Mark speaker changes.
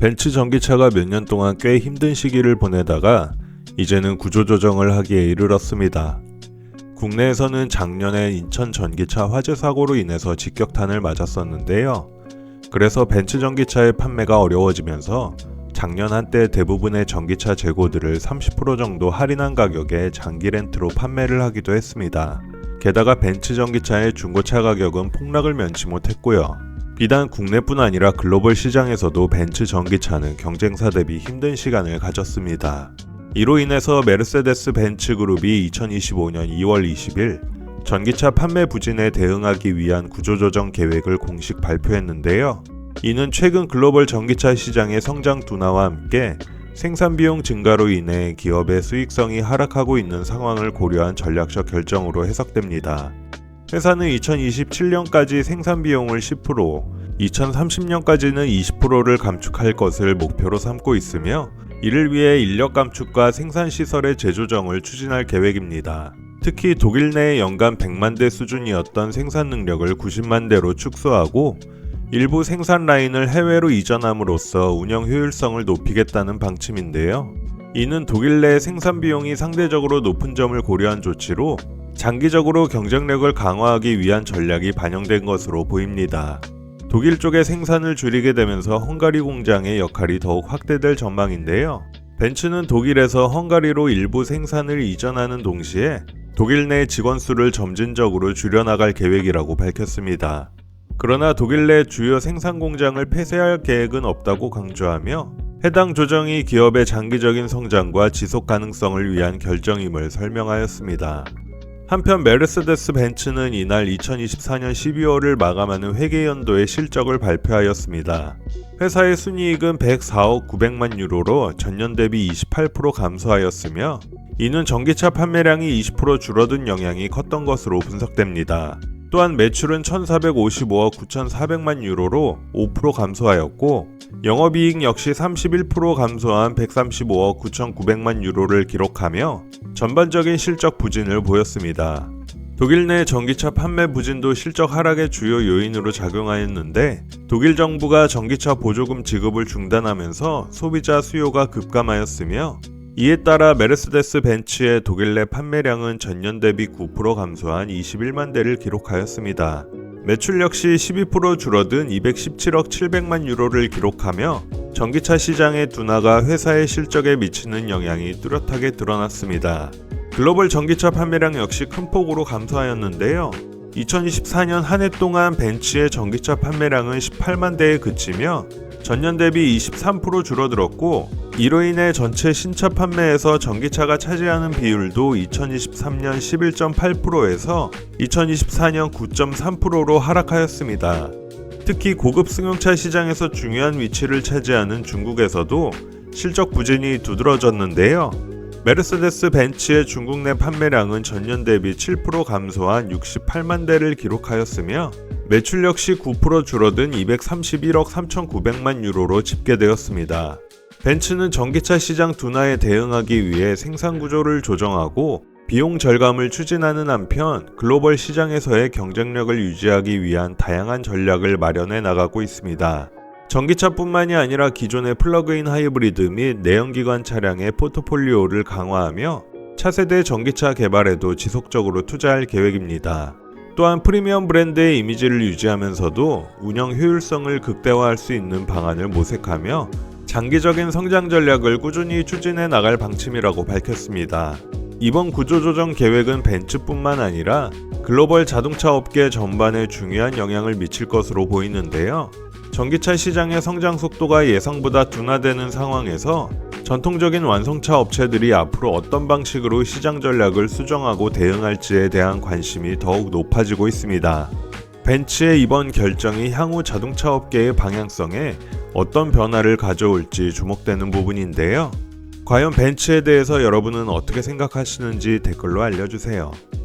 Speaker 1: 벤츠 전기차가 몇 년 동안 꽤 힘든 시기를 보내다가 이제는 구조조정을 하기에 이르렀습니다. 국내에서는 작년에 인천 전기차 화재 사고로 인해서 직격탄을 맞았었는데요. 그래서 벤츠 전기차의 판매가 어려워지면서 작년 한때 대부분의 전기차 재고들을 30% 정도 할인한 가격에 장기 렌트로 판매를 하기도 했습니다. 게다가 벤츠 전기차의 중고차 가격은 폭락을 면치 못했고요. 비단 국내뿐 아니라 글로벌 시장에서도 벤츠 전기차는 경쟁사 대비 힘든 시간을 가졌습니다. 이로 인해서 메르세데스 벤츠 그룹이 2025년 2월 20일 전기차 판매 부진에 대응하기 위한 구조조정 계획을 공식 발표했는데요. 이는 최근 글로벌 전기차 시장의 성장 둔화와 함께 생산 비용 증가로 인해 기업의 수익성이 하락하고 있는 상황을 고려한 전략적 결정으로 해석됩니다. 회사는 2027년까지 생산 비용을 10%, 2030년까지는 20%를 감축할 것을 목표로 삼고 있으며 이를 위해 인력 감축과 생산 시설의 재조정을 추진할 계획입니다. 특히 독일 내 연간 100만 대 수준이었던 생산 능력을 90만 대로 축소하고 일부 생산 라인을 해외로 이전함으로써 운영 효율성을 높이겠다는 방침인데요. 이는 독일 내 생산 비용이 상대적으로 높은 점을 고려한 조치로 장기적으로 경쟁력을 강화하기 위한 전략이 반영된 것으로 보입니다. 독일 쪽의 생산을 줄이게 되면서 헝가리 공장의 역할이 더욱 확대될 전망인데요. 벤츠는 독일에서 헝가리로 일부 생산을 이전하는 동시에 독일 내 직원 수를 점진적으로 줄여나갈 계획이라고 밝혔습니다. 그러나 독일 내 주요 생산 공장을 폐쇄할 계획은 없다고 강조하며 해당 조정이 기업의 장기적인 성장과 지속 가능성을 위한 결정임을 설명하였습니다. 한편 메르세데스 벤츠는 이날 2024년 12월을 마감하는 회계연도의 실적을 발표하였습니다. 회사의 순이익은 104억 900만 유로로 전년 대비 28% 감소하였으며 이는 전기차 판매량이 20% 줄어든 영향이 컸던 것으로 분석됩니다. 또한 매출은 1,455억 9,400만 유로로 5% 감소하였고 영업이익 역시 31% 감소한 135억 9,900만 유로를 기록하며 전반적인 실적 부진을 보였습니다. 독일 내 전기차 판매 부진도 실적 하락의 주요 요인으로 작용하였는데 독일 정부가 전기차 보조금 지급을 중단하면서 소비자 수요가 급감하였으며 이에 따라 메르세데스 벤츠의 독일 내 판매량은 전년 대비 9% 감소한 21만 대를 기록하였습니다. 매출 역시 12% 줄어든 217억 700만 유로를 기록하며 전기차 시장의 둔화가 회사의 실적에 미치는 영향이 뚜렷하게 드러났습니다. 글로벌 전기차 판매량 역시 큰 폭으로 감소하였는데요. 2024년 한 해 동안 벤츠의 전기차 판매량은 18만 대에 그치며 전년 대비 23% 줄어들었고 이로 인해 전체 신차 판매에서 전기차가 차지하는 비율도 2023년 11.8%에서 2024년 9.3%로 하락하였습니다. 특히 고급 승용차 시장에서 중요한 위치를 차지하는 중국에서도 실적 부진이 두드러졌는데요. 메르세데스 벤츠의 중국 내 판매량은 전년 대비 7% 감소한 68만 대를 기록하였으며 매출 역시 9% 줄어든 231억 3,900만 유로로 집계되었습니다. 벤츠는 전기차 시장 둔화에 대응하기 위해 생산 구조를 조정하고 비용 절감을 추진하는 한편 글로벌 시장에서의 경쟁력을 유지하기 위한 다양한 전략을 마련해 나가고 있습니다. 전기차뿐만이 아니라 기존의 플러그인 하이브리드 및 내연기관 차량의 포트폴리오를 강화하며 차세대 전기차 개발에도 지속적으로 투자할 계획입니다. 또한 프리미엄 브랜드의 이미지를 유지하면서도 운영 효율성을 극대화할 수 있는 방안을 모색하며 장기적인 성장 전략을 꾸준히 추진해 나갈 방침이라고 밝혔습니다. 이번 구조조정 계획은 벤츠뿐만 아니라 글로벌 자동차 업계 전반에 중요한 영향을 미칠 것으로 보이는데요. 전기차 시장의 성장 속도가 예상보다 둔화되는 상황에서 전통적인 완성차 업체들이 앞으로 어떤 방식으로 시장 전략을 수정하고 대응할지에 대한 관심이 더욱 높아지고 있습니다. 벤츠의 이번 결정이 향후 자동차 업계의 방향성에 어떤 변화를 가져올지 주목되는 부분인데요. 과연 벤츠에 대해서 여러분은 어떻게 생각하시는지 댓글로 알려주세요.